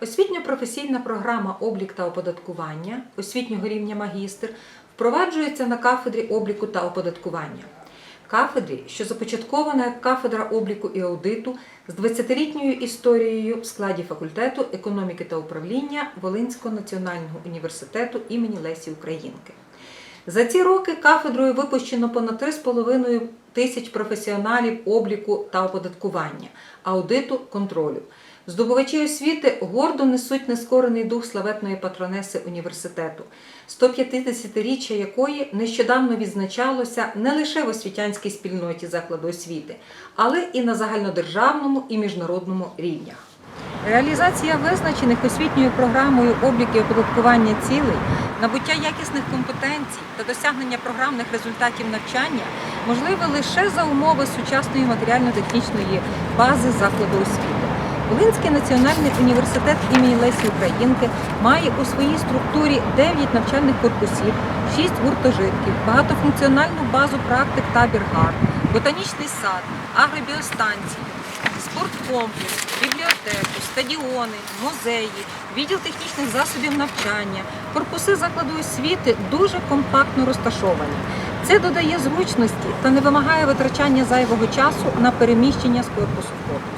Освітньо-професійна програма облік та оподаткування освітнього рівня магістр впроваджується на кафедрі обліку та оподаткування. Кафедрі, що започаткована як кафедра обліку і аудиту з 20-літньою історією в складі факультету економіки та управління Волинського національного університету імені Лесі Українки. За ці роки кафедрою випущено понад 3,5 тисяч професіоналів обліку та оподаткування, аудиту, контролю. Здобувачі освіти гордо несуть нескорений дух славетної патронеси університету, 150-річчя якої нещодавно відзначалося не лише в освітянській спільноті закладу освіти, але і на загальнодержавному і міжнародному рівнях. Реалізація визначених освітньою програмою облік і оподаткування цілей, набуття якісних компетенцій та досягнення програмних результатів навчання можливе лише за умови сучасної матеріально-технічної бази закладу освіти. Волинський національний університет імені Лесі Українки має у своїй структурі 9 навчальних корпусів, 6 гуртожитків, багатофункціональну базу практик табір ГАР, ботанічний сад, агробіостанції, спорткомплекс, бібліотеку, стадіони, музеї, відділ технічних засобів навчання, корпуси закладу освіти дуже компактно розташовані. Це додає зручності та не вимагає витрачання зайвого часу на переміщення з корпусу в корпус.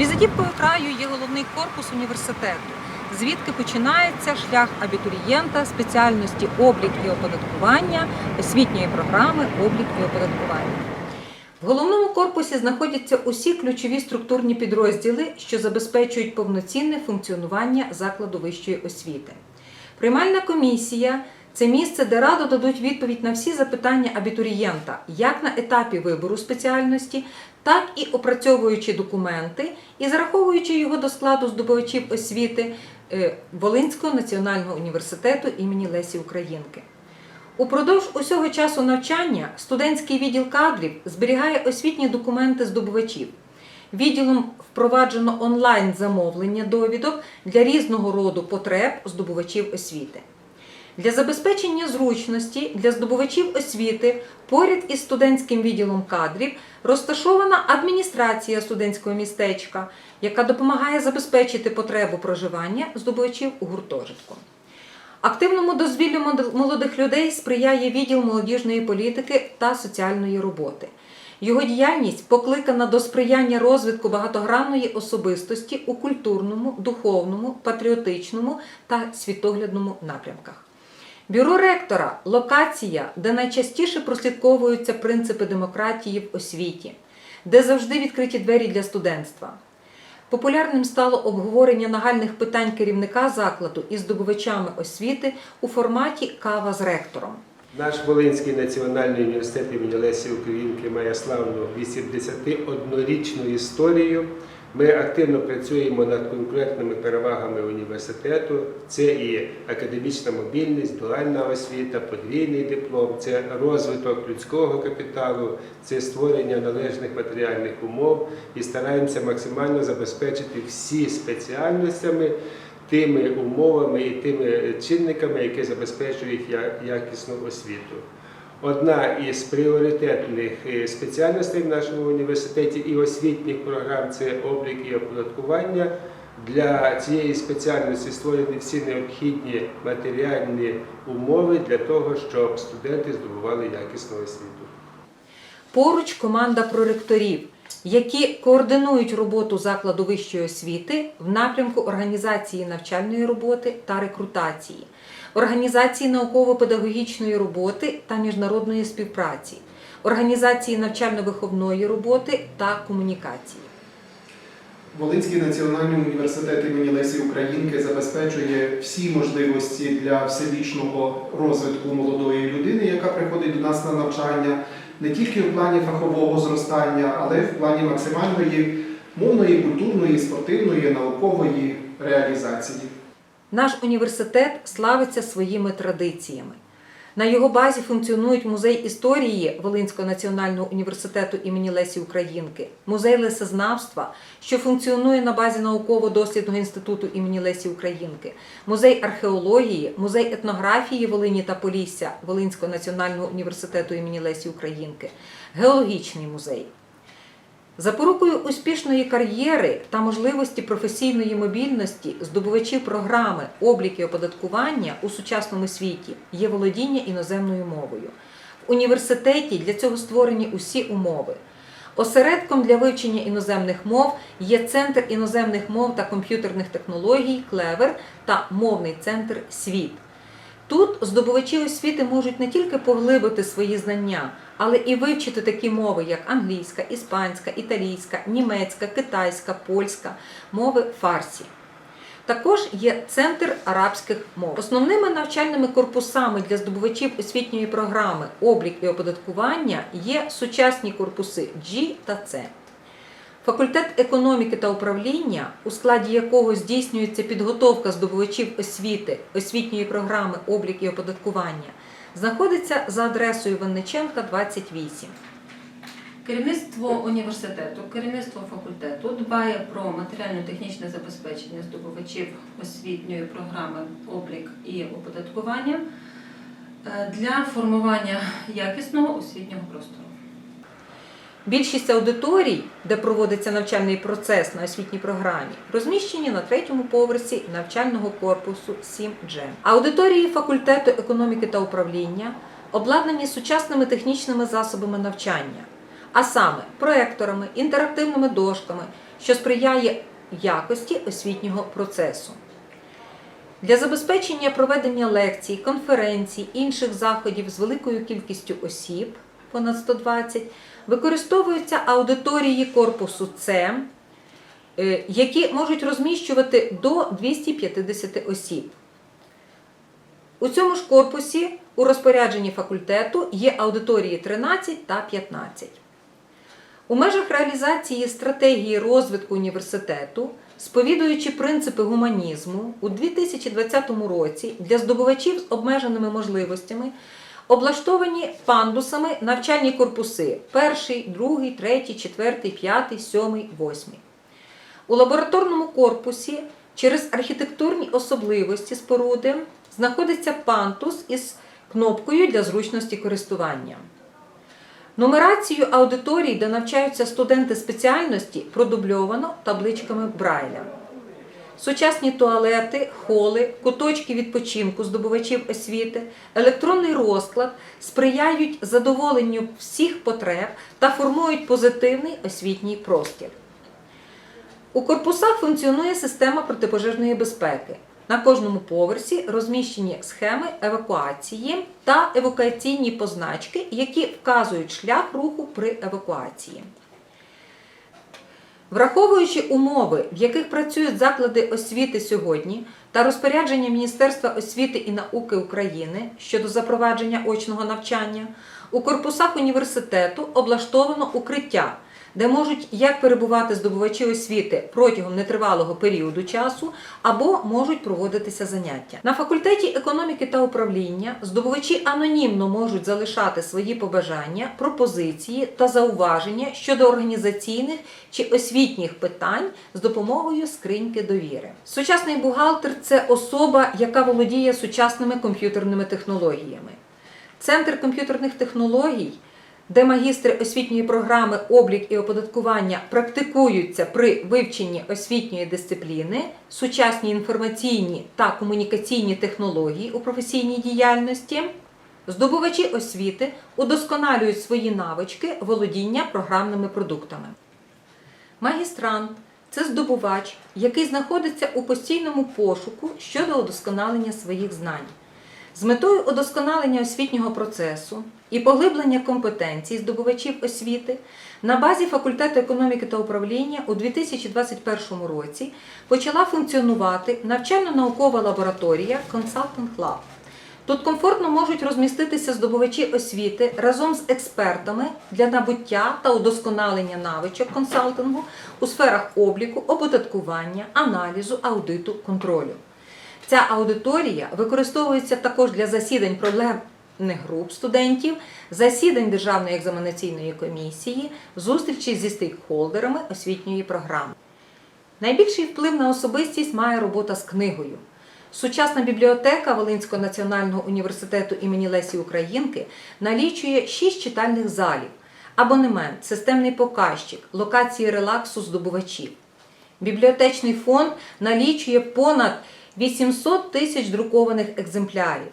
Візитівкою краю є головний корпус університету, звідки починається шлях абітурієнта спеціальності облік і оподаткування освітньої програми облік і оподаткування. В головному корпусі знаходяться усі ключові структурні підрозділи, що забезпечують повноцінне функціонування закладу вищої освіти. Приймальна комісія це місце, де радо дадуть відповідь на всі запитання абітурієнта, як на етапі вибору спеціальності, так і опрацьовуючи документи і зараховуючи його до складу здобувачів освіти е, Волинського національного університету імені Лесі Українки. Упродовж усього часу навчання студентський відділ кадрів зберігає освітні документи здобувачів. Відділом впроваджено онлайн замовлення довідок для різного роду потреб здобувачів освіти. Для забезпечення зручності для здобувачів освіти поряд із студентським відділом кадрів розташована адміністрація студентського містечка, яка допомагає забезпечити потребу проживання здобувачів у гуртожитку. Активному дозвіллю молодих людей сприяє відділ молодіжної політики та соціальної роботи. Його діяльність покликана до сприяння розвитку багатогранної особистості у культурному, духовному, патріотичному та світоглядному напрямках. Бюро ректора локація, де найчастіше прослідковуються принципи демократії в освіті, де завжди відкриті двері для студентства. Популярним стало обговорення нагальних питань керівника закладу із здобувачами освіти у форматі кава з ректором. Наш Волинський національний університет імені Лесі Українки має славну 81-річну історію. Ми активно працюємо над конкурентними перевагами університету. Це і академічна мобільність, дуальна освіта, подвійний диплом, це розвиток людського капіталу, це створення належних матеріальних умов і стараємося максимально забезпечити всі спеціальностями тими умовами і тими чинниками, які забезпечують якісну освіту. Одна із пріоритетних е, спеціальностей в нашому університеті і освітніх програм це облік і оподаткування. Для цієї спеціальності створені всі необхідні матеріальні умови для того, щоб студенти здобували якісну освіту. Поруч команда проректорів, які координують роботу закладу вищої освіти в напрямку організації навчальної роботи та рекрутації, організації науково-педагогічної роботи та міжнародної співпраці, організації навчально-виховної роботи та комунікації. Волинський національний університет імені Лесі Українки забезпечує всі можливості для всебічного розвитку молодої людини, яка приходить до нас на навчання, не тільки в плані фахового зростання, але й в плані максимальної мовної, культурної, спортивної, наукової реалізації. Наш університет славиться своїми традиціями. На його базі функціонують музей історії Волинського національного університету імені Лесі Українки, музей лесознавства, що функціонує на базі науково-дослідного інституту імені Лесі Українки, музей археології, музей етнографії Волині та Полісся Волинського національного університету імені Лесі Українки, геологічний музей. Запорукою успішної кар'єри та можливості професійної мобільності здобувачів програми облік і оподаткування у сучасному світі є володіння іноземною мовою. В університеті для цього створені усі умови. Осередком для вивчення іноземних мов є Центр іноземних мов та комп'ютерних технологій Клевер та мовний центр Світ. Тут здобувачі освіти можуть не тільки поглибити свої знання, але і вивчити такі мови, як англійська, іспанська, італійська, німецька, китайська, польська, мови фарсі. Також є центр арабських мов. Основними навчальними корпусами для здобувачів освітньої програми облік і оподаткування є сучасні корпуси G та C. Факультет економіки та управління, у складі якого здійснюється підготовка здобувачів освіти, освітньої програми облік і оподаткування, знаходиться за адресою Винниченка 28. Керівництво університету, керівництво факультету дбає про матеріально-технічне забезпечення здобувачів освітньої програми облік і оподаткування для формування якісного освітнього простору. Більшість аудиторій, де проводиться навчальний процес на освітній програмі, розміщені на третьому поверсі навчального корпусу 7G. Аудиторії факультету економіки та управління обладнані сучасними технічними засобами навчання, а саме проекторами, інтерактивними дошками, що сприяє якості освітнього процесу. Для забезпечення проведення лекцій, конференцій, інших заходів з великою кількістю осіб, понад 120, використовуються аудиторії корпусу С, е, які можуть розміщувати до 250 осіб. У цьому ж корпусі у розпорядженні факультету є аудиторії 13 та 15. У межах реалізації стратегії розвитку університету, сповідуючи принципи гуманізму, у 2020 році для здобувачів з обмеженими можливостями облаштовані пандусами навчальні корпуси перший, другий, третій, четвертий, п'ятий, сьомий, восьмий. У лабораторному корпусі через архітектурні особливості споруди знаходиться пантус із кнопкою для зручності користування. Нумерацію аудиторій, де навчаються студенти спеціальності, продубльовано табличками Брайля. Сучасні туалети, холи, куточки відпочинку здобувачів освіти, електронний розклад сприяють задоволенню всіх потреб та формують позитивний освітній простір. У корпусах функціонує система протипожежної безпеки. На кожному поверсі розміщені схеми евакуації та евакуаційні позначки, які вказують шлях руху при евакуації. Враховуючи умови, в яких працюють заклади освіти сьогодні, та розпорядження Міністерства освіти і науки України щодо запровадження очного навчання, у корпусах університету облаштовано укриття, де можуть як перебувати здобувачі освіти протягом нетривалого періоду часу, або можуть проводитися заняття. На факультеті економіки та управління здобувачі анонімно можуть залишати свої побажання, пропозиції та зауваження щодо організаційних чи освітніх питань з допомогою скриньки довіри. Сучасний бухгалтер це особа, яка володіє сучасними комп'ютерними технологіями. Центр комп'ютерних технологій, де магістри освітньої програми облік і оподаткування практикуються при вивченні освітньої дисципліни, сучасні інформаційні та комунікаційні технології у професійній діяльності. Здобувачі освіти удосконалюють свої навички володіння програмними продуктами. Магістрант це здобувач, який знаходиться у постійному пошуку щодо удосконалення своїх знань. З метою удосконалення освітнього процесу і поглиблення компетенцій здобувачів освіти на базі факультету економіки та управління у 2021 році почала функціонувати навчально-наукова лабораторія Consultant Lab. Тут комфортно можуть розміститися здобувачі освіти разом з експертами для набуття та удосконалення навичок консалтингу у сферах обліку, оподаткування, аналізу, аудиту, контролю. Ця аудиторія використовується також для засідань проблемних груп студентів, засідань Державної екзаменаційної комісії, зустрічей зі стейкхолдерами освітньої програми. Найбільший вплив на особистість має робота з книгою. Сучасна бібліотека Волинського національного університету імені Лесі Українки налічує шість читальних залів, абонемент, системний показчик, локації релаксу здобувачів. Бібліотечний фонд налічує понад 800 тисяч друкованих екземплярів.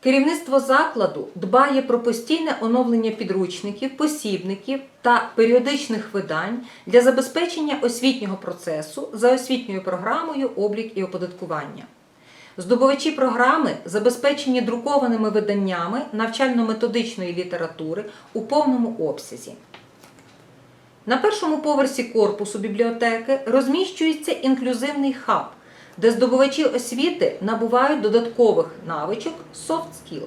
Керівництво закладу дбає про постійне оновлення підручників, посібників та періодичних видань для забезпечення освітнього процесу за освітньою програмою облік і оподаткування. Здобувачі програми забезпечені друкованими виданнями навчально-методичної літератури у повному обсязі. На першому поверсі корпусу бібліотеки розміщується інклюзивний хаб, де здобувачі освіти набувають додаткових навичок soft skill.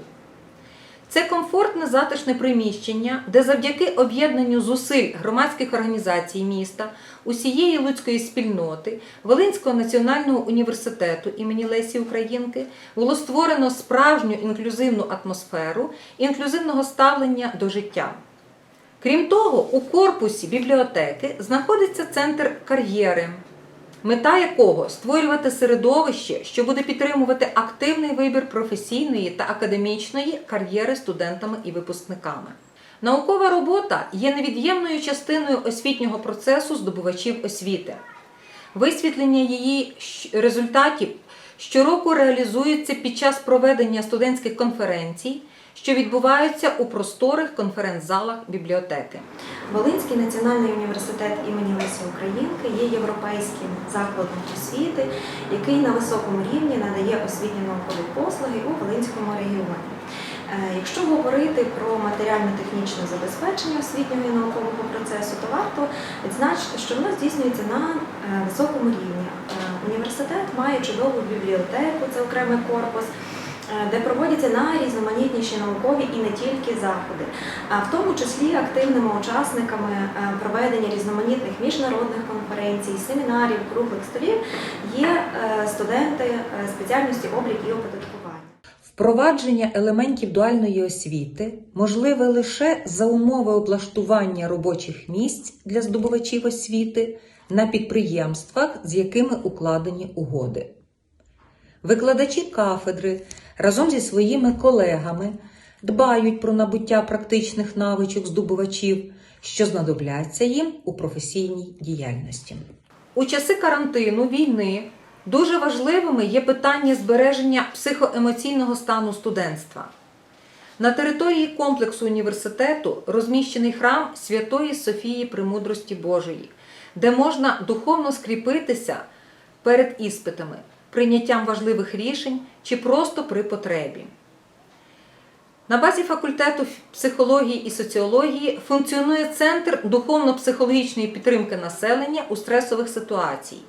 Це комфортне затишне приміщення, де завдяки об'єднанню зусиль громадських організацій міста, усієї луцької спільноти, Волинського національного університету імені Лесі Українки було створено справжню інклюзивну атмосферу інклюзивного ставлення до життя. Крім того, у корпусі бібліотеки знаходиться центр кар'єри, мета якого створювати середовище, що буде підтримувати активний вибір професійної та академічної кар'єри студентами і випускниками. Наукова робота є невід'ємною частиною освітнього процесу здобувачів освіти. Висвітлення її результатів щороку реалізується під час проведення студентських конференцій, що відбуваються у просторих конференц-залах бібліотеки. Волинський національний університет імені Лесі Українки є європейським закладом освіти, який на високому рівні надає освітні наукові послуги у Волинському регіоні. Е, Якщо говорити про матеріально-технічне забезпечення освітнього і наукового процесу, то варто відзначити, що воно здійснюється на е, високому рівні. Е, Університет має чудову бібліотеку, це окремий корпус, де проводяться найрізноманітніші наукові і не тільки заходи, а в тому числі активними учасниками е, проведення різноманітних міжнародних конференцій, семінарів, круглих столів є е, студенти е, спеціальності облік і оподаткування. Впровадження елементів дуальної освіти можливе лише за умови облаштування робочих місць для здобувачів освіти на підприємствах, з якими укладені угоди. Викладачі кафедри разом зі своїми колегами дбають про набуття практичних навичок здобувачів, що знадобляться їм у професійній діяльності. У часи карантину війни дуже важливими є питання збереження психоемоційного стану студентства. На території комплексу університету розміщений храм Святої Софії Премудрості Божої, де можна духовно скріпитися перед іспитами, прийняттям важливих рішень чи просто при потребі. На базі факультету психології і соціології функціонує Центр духовно-психологічної підтримки населення у стресових ситуаціях,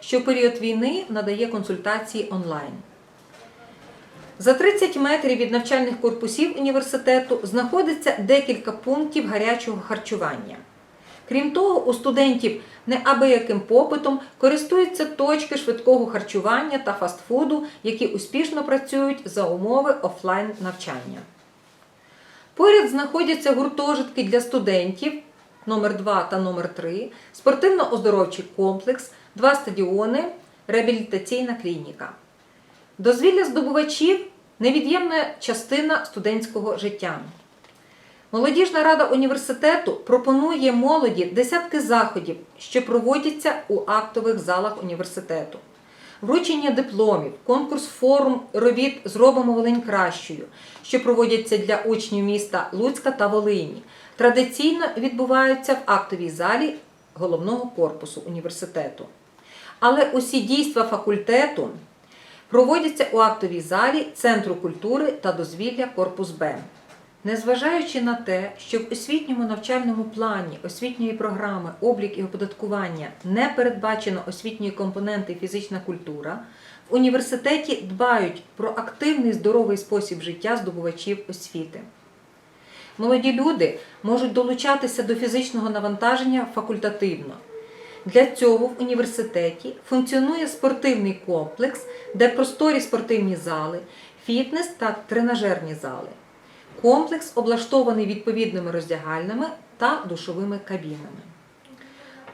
що в період війни надає консультації онлайн. За 30 метрів від навчальних корпусів університету знаходиться декілька пунктів гарячого харчування. Крім того, у студентів неабияким попитом користуються точки швидкого харчування та фастфуду, які успішно працюють за умови офлайн навчання. Поряд знаходяться гуртожитки для студентів номер 2 та номер 3 спортивно-оздоровчий комплекс, два стадіони, реабілітаційна клініка. Дозвілля здобувачів невід'ємна частина студентського життя. Молодіжна рада університету пропонує молоді десятки заходів, що проводяться у актових залах університету. Вручення дипломів, конкурс форум робіт Зробимо Волинь кращою, що проводяться для учнів міста Луцька та Волині. Традиційно відбуваються в актовій залі головного корпусу університету. Але усі дійства факультету проводяться у актовій залі Центру культури та дозвілля Корпус Б. Незважаючи на те, що в освітньому навчальному плані освітньої програми облік і оподаткування не передбачено освітньої компоненти фізична культура, в університеті дбають про активний здоровий спосіб життя здобувачів освіти. Молоді люди можуть долучатися до фізичного навантаження факультативно. Для цього в університеті функціонує спортивний комплекс, де просторі спортивні зали, фітнес та тренажерні зали. Комплекс облаштований відповідними роздягальними та душовими кабінами.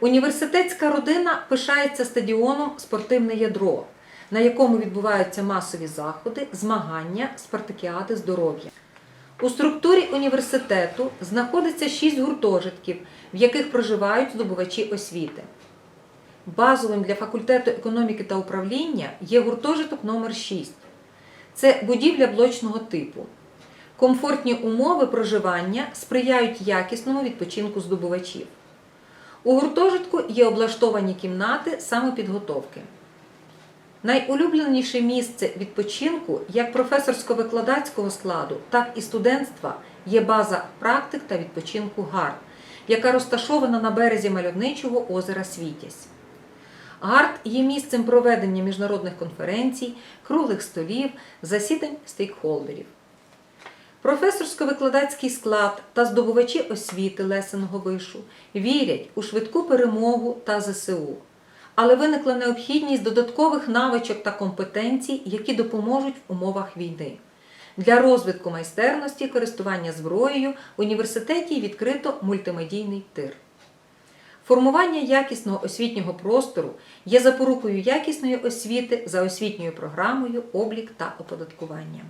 Університетська родина пишається стадіоном Спортивне ядро, на якому відбуваються масові заходи, змагання, спартакіади здоров'я. У структурі університету знаходиться шість гуртожитків, в яких проживають здобувачі освіти. Базовим для факультету економіки та управління є гуртожиток номер 6 Це будівля блочного типу. Комфортні умови проживання сприяють якісному відпочинку здобувачів. У гуртожитку є облаштовані кімнати самопідготовки. Найулюбленіше місце відпочинку як професорсько-викладацького складу, так і студентства є база практик та відпочинку ГАРД, яка розташована на березі мальовничого озера Світязь. ГАРД є місцем проведення міжнародних конференцій, круглих столів, засідань стейкхолдерів. Професорсько-викладацький склад та здобувачі освіти Лесеного вишу вірять у швидку перемогу та ЗСУ. Але виникла необхідність додаткових навичок та компетенцій, які допоможуть в умовах війни. Для розвитку майстерності користування зброєю в університеті відкрито мультимедійний тир. Формування якісного освітнього простору є запорукою якісної освіти за освітньою програмою облік та оподаткування.